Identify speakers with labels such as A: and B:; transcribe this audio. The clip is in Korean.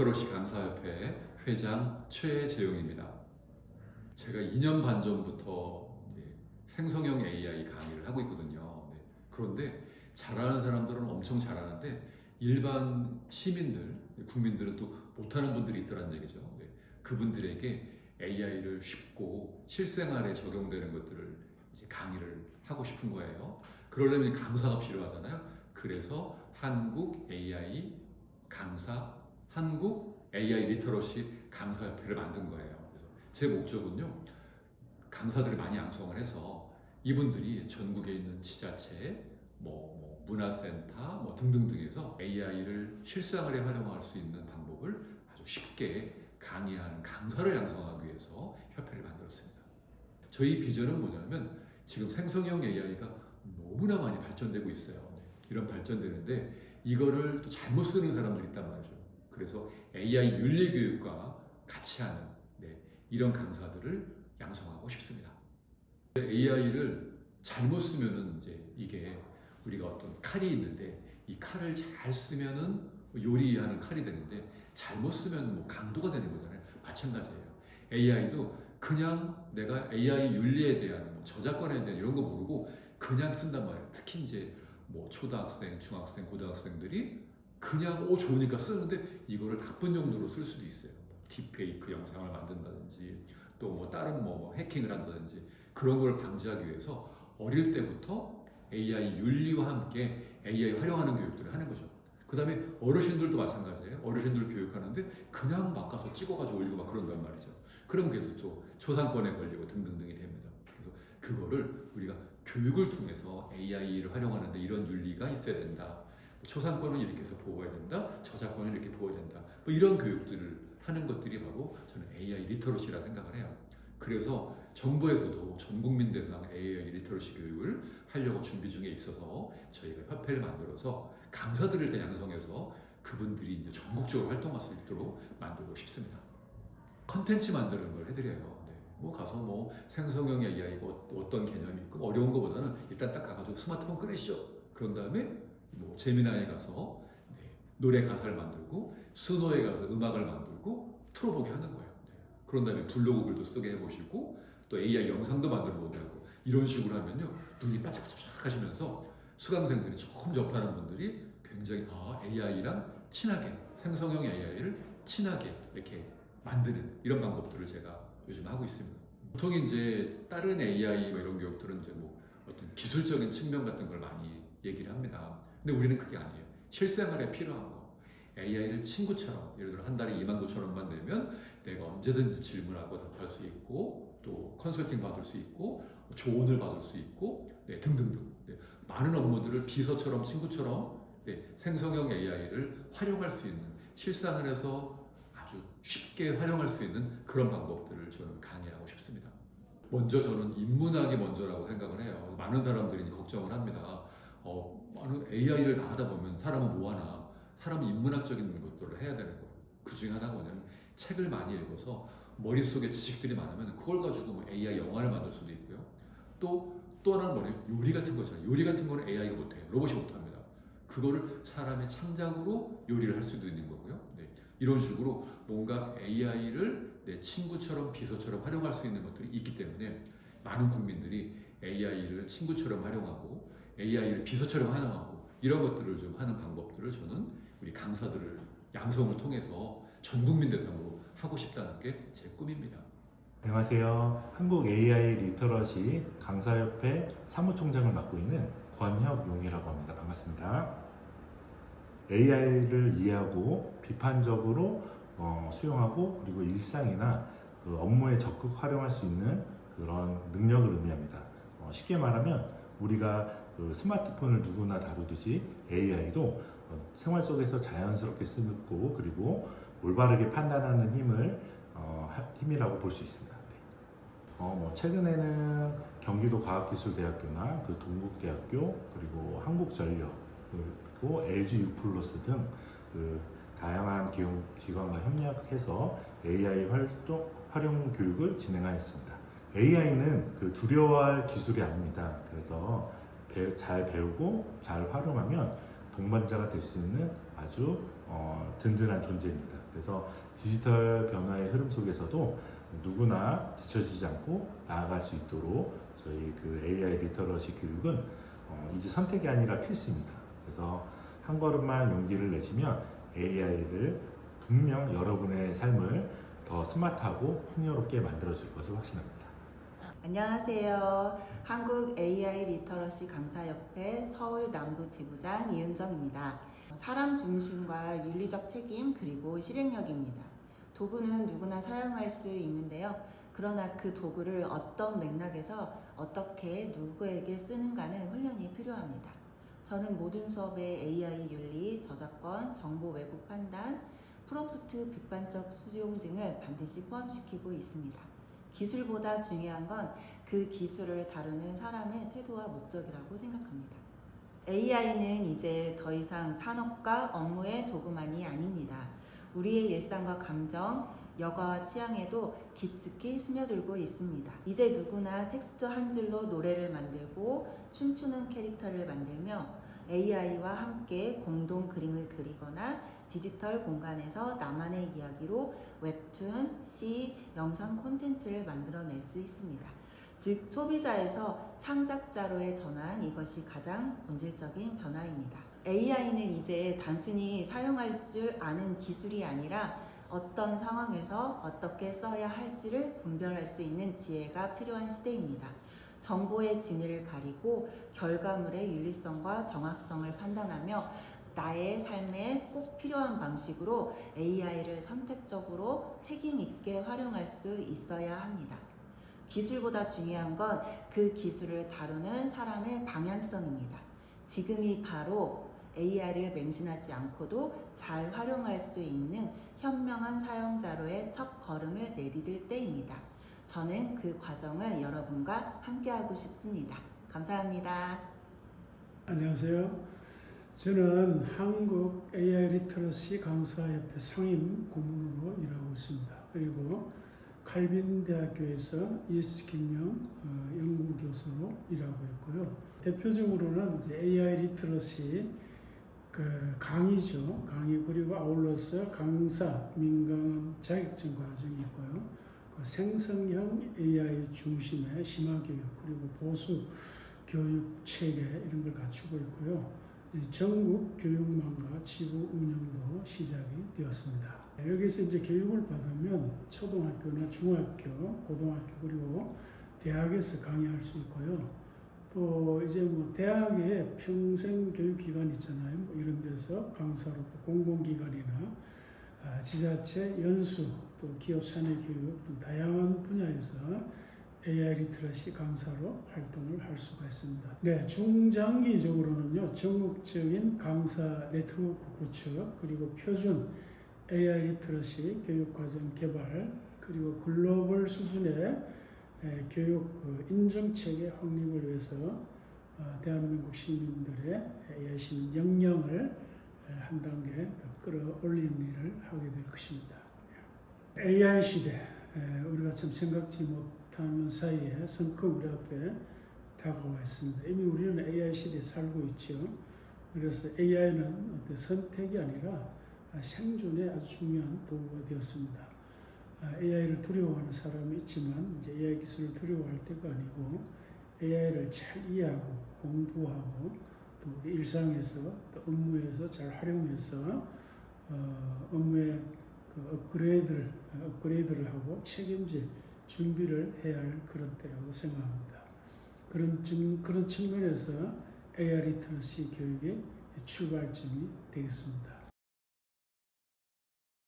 A: 리터러시 강사협회 회장 최재용입니다. 제가 2년 반 전부터 네, 생성형 AI 강의를 하고 있거든요. 네, 그런데 잘하는 사람들은 엄청 잘하는데 일반 시민들, 국민들은 또 못하는 분들이 있더란 얘기죠. 네, 그분들에게 AI를 쉽고 실생활에 적용되는 것들을 이제 강의를 하고 싶은 거예요. 그러려면 강사가 필요하잖아요. 그래서 한국 AI 강사, 한국 AI 리터러시 강사협회를 만든 거예요. 그래서 제 목적은요, 강사들을 많이 양성을 해서 이분들이 전국에 있는 지자체, 뭐, 뭐 문화센터, 뭐 등등등에서 AI를 실생활에 활용할 수 있는 방법을 아주 쉽게 강의하는 강사를 양성하기 위해서 협회를 만들었습니다. 저희 비전은 뭐냐면 지금 생성형 AI가 너무나 많이 발전되고 있어요. 네, 이런 발전되는데 이거를 또 잘못 쓰는 사람들이 있단 말이죠. 그래서 AI 윤리 교육과 같이 하는 네, 이런 강사들을 양성하고 싶습니다. AI를 잘못 쓰면은 이제 이게 우리가 어떤 칼이 있는데 이 칼을 잘 쓰면은 요리하는 칼이 되는데 잘못 쓰면 뭐 강도가 되는 거잖아요. 마찬가지예요. AI도 그냥 내가 AI 윤리에 대한 뭐 저작권에 대한 이런 거 모르고 그냥 쓴단 말이에요. 특히 이제 뭐 초등학생, 중학생, 고등학생들이 그냥 오 좋으니까 쓰는데 이거를 나쁜 용도로 쓸 수도 있어요. 딥페이크 영상을 만든다든지 또 뭐 다른 뭐 해킹을 한다든지 그런 걸 방지하기 위해서 어릴 때부터 AI 윤리와 함께 AI 활용하는 교육들을 하는 거죠. 그 다음에 어르신들도 마찬가지예요. 어르신들 교육하는데 그냥 막 가서 찍어가지고 올리고 막 그런단 말이죠. 그러면 그래서 또 초상권에 걸리고 등등등이 됩니다. 그래서 그거를 우리가 교육을 통해서 AI를 활용하는데 이런 윤리가 있어야 된다. 초상권은 이렇게 해서 보호해야 된다. 저작권은 이렇게 보호해야 된다. 뭐 이런 교육들을 하는 것들이 바로 저는 AI 리터러시라 생각을 해요. 그래서 정부에서도 전 국민 대상 AI 리터러시 교육을 하려고 준비 중에 있어서 저희가 협회를 만들어서 강사들을 양성해서 그분들이 이제 전국적으로 활동할 수 있도록 만들고 싶습니다. 컨텐츠 만드는 걸 해드려요. 네. 뭐 가서 뭐 생성형 AI가 어떤 개념이 있고 어려운 것보다는 일단 딱 가가지고 스마트폰 꺼내시죠. 그런 다음에 뭐 재미나에 가서 네, 노래 가사를 만들고 수노에 가서 음악을 만들고 틀어보게 하는 거예요. 네. 그런 다음에 블로그 글도 쓰게 해보시고 또 AI 영상도 만들어 보고 이런 식으로 하면요 눈이 바짝바짝 하시면서 수강생들이 처음 접하는 분들이 굉장히 아 AI랑 친하게 생성형 AI를 친하게 이렇게 만드는 이런 방법들을 제가 요즘 하고 있습니다. 보통 이제 다른 AI 뭐 이런 교육들은 이제 뭐 어떤 기술적인 측면 같은 걸 많이 얘기를 합니다. 근데 우리는 그게 아니에요. 실생활에 필요한 거. AI를 친구처럼 예를 들어 한 달에 2만 9천 원만 내면 내가 언제든지 질문하고 답할 수 있고 또 컨설팅 받을 수 있고 조언을 받을 수 있고 네, 등등등 네, 많은 업무들을 비서처럼 친구처럼 네, 생성형 AI를 활용할 수 있는 실생활에서 아주 쉽게 활용할 수 있는 그런 방법들을 저는 강의하고 싶습니다. 먼저 저는 인문학이 먼저라고 생각을 해요. 많은 사람들이 걱정을 합니다. 어, 많은 AI를 다 하다 보면 사람은 뭐하나? 사람은 인문학적인 것들을 해야 되는 거예요. 그 중에 하나가 뭐냐면 책을 많이 읽어서 머릿속에 지식들이 많으면 그걸 가지고 뭐 AI 영화를 만들 수도 있고요. 또, 또 하나는 뭐냐면 요리 같은 거잖아요. 요리 같은 거는 AI가 못해요. 로봇이 못합니다. 그거를 사람의 창작으로 요리를 할 수도 있는 거고요. 네. 이런 식으로 뭔가 AI를 내 친구처럼 비서처럼 활용할 수 있는 것들이 있기 때문에 많은 국민들이 AI를 친구처럼 활용하고 AI를 비서처럼 활용하고 이런 것들을 좀 하는 방법들을 저는 우리 강사들을 양성을 통해서 전 국민 대상으로 하고 싶다는 게 제 꿈입니다.
B: 안녕하세요. 한국 AI 리터러시 강사협회 사무총장을 맡고 있는 권혁용이라고 합니다. 반갑습니다. AI를 이해하고 비판적으로 어, 수용하고 그리고 일상이나 그 업무에 적극 활용할 수 있는 그런 능력을 의미합니다. 어, 쉽게 말하면 우리가 그 스마트폰을 누구나 다루듯이 AI도 어, 생활 속에서 자연스럽게 쓰고 그리고 올바르게 판단하는 힘을 어, 하- 힘이라고 볼 수 있습니다. 네. 어, 뭐 최근에는 경기도 과학기술대학교나 그 동국대학교 그리고 한국전력 그리고 LG U+플러스 등그 다양한 기관, 기관과 협력해서 AI 활동 활용 교육을 진행하였습니다. AI는 그 두려워할 기술이 아닙니다. 그래서 배- 잘 배우고 잘 활용하면 동반자가 될 수 있는 아주 어, 든든한 존재입니다. 그래서 디지털 변화의 흐름 속에서도 누구나 뒤처지지 않고 나아갈 수 있도록 저희 그 AI 리터러시 교육은 어, 이제 선택이 아니라 필수입니다. 그래서 한 걸음만 용기를 내시면 AI를 분명 여러분의 삶을 더 스마트하고 풍요롭게 만들어줄 것을 확신합니다.
C: 안녕하세요. 한국 AI 리터러시 강사협회 서울 남부 지부장 이은정입니다. 사람 중심과 윤리적 책임 그리고 실행력입니다. 도구는 누구나 사용할 수 있는데요. 그러나 그 도구를 어떤 맥락에서 어떻게 누구에게 쓰는가는 훈련이 필요합니다. 저는 모든 수업에 AI 윤리, 저작권, 정보 왜곡 판단, 프롬프트 비판적 수용 등을 반드시 포함시키고 있습니다. 기술보다 중요한 건 그 기술을 다루는 사람의 태도와 목적이라고 생각합니다. AI는 이제 더 이상 산업과 업무의 도구만이 아닙니다. 우리의 일상과 감정, 여가와 취향에도 깊숙이 스며들고 있습니다. 이제 누구나 텍스트 한 줄로 노래를 만들고 춤추는 캐릭터를 만들며 AI와 함께 공동 그림을 그리거나 디지털 공간에서 나만의 이야기로 웹툰, 시, 영상 콘텐츠를 만들어낼 수 있습니다. 즉, 소비자에서 창작자로의 전환, 이것이 가장 본질적인 변화입니다. AI는 이제 단순히 사용할 줄 아는 기술이 아니라 어떤 상황에서 어떻게 써야 할지를 분별할 수 있는 지혜가 필요한 시대입니다. 정보의 진위를 가리고 결과물의 윤리성과 정확성을 판단하며 나의 삶에 꼭 필요한 방식으로 AI를 선택적으로 책임 있게 활용할 수 있어야 합니다. 기술보다 중요한 건 그 기술을 다루는 사람의 방향성입니다. 지금이 바로 AI를 맹신하지 않고도 잘 활용할 수 있는 현명한 사용자로의 첫 걸음을 내디딜 때입니다. 저는 그 과정을 여러분과 함께하고 싶습니다. 감사합니다.
D: 안녕하세요. 저는 한국 AI 리터러시 강사협회 상임 고문으로 일하고 있습니다. 그리고 칼빈 대학교에서 ES 김영 어, 연구 교수로 일하고 있고요. 대표적으로는 이제 AI 리터러시 그 강의죠. 강의 그리고 아울러서 강사 민간 자격증 과정이 있고요. 그 생성형 AI 중심의 심화교육 그리고 보수 교육 체계 이런 걸 갖추고 있고요. 이 전국 교육망과 지부 운영도 시작이 되었습니다. 여기서 이제 교육을 받으면 초등학교나 중학교, 고등학교 그리고 대학에서 강의할 수 있고요. 또 이제 뭐 대학에 평생 교육 기관 있잖아요. 뭐 이런 데서 강사로 또 공공기관이나 아, 지자체 연수 또 기업 사내 교육 등 다양한 분야에서 AI 리터러시 강사로 활동을 할 수가 있습니다. 네, 중장기적으로는요, 전국적인 강사 네트워크 구축, 그리고 표준 AI 리터러시 교육과정 개발, 그리고 글로벌 수준의 에, 교육 그 인정체계 확립을 위해서 어, 대한민국 시민들의 여신 역량을 에, 한 단계 더 끌어올리는 일을 하게 될 것입니다. AI 시대, 에, 우리가 참 생각지 못하는 사이에 성큼 우리 앞에 다가와 있습니다. 이미 우리는 AI 시대에 살고 있죠. 그래서 AI는 선택이 아니라 생존에 아주 중요한 도구가 되었습니다. AI를 두려워하는 사람이 있지만 이제 AI 기술을 두려워할 때가 아니고 AI를 잘 이해하고 공부하고 또 우리 일상에서 또 업무에서 잘 활용해서 어, 업무의 그 업그레이드를 업그레이드를 하고 책임질 준비를 해야 할 그런 때라고 생각합니다. 그런 점, 그런 측면에서 AI 리터러시 교육의 출발점이 되겠습니다.